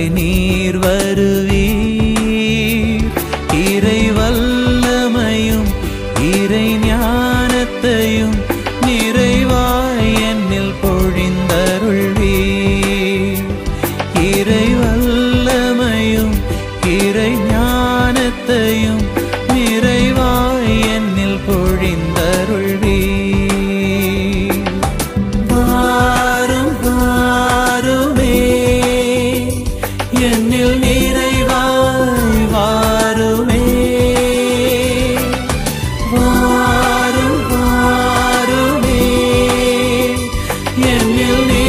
காலை நீர் வருவீர். இறை வல்லமையும் இறை ஞானத்தையும் நிறைவாய் என்னில் பொழிந்தருள்வீர். இறை வல்லமையும் இறை ஞானத்தையும் நிறைவாய் என்னில் பொழிந்தருள் என்னில் நிறைவாய் வாருமே. வாரும் வாருமே. என்னில்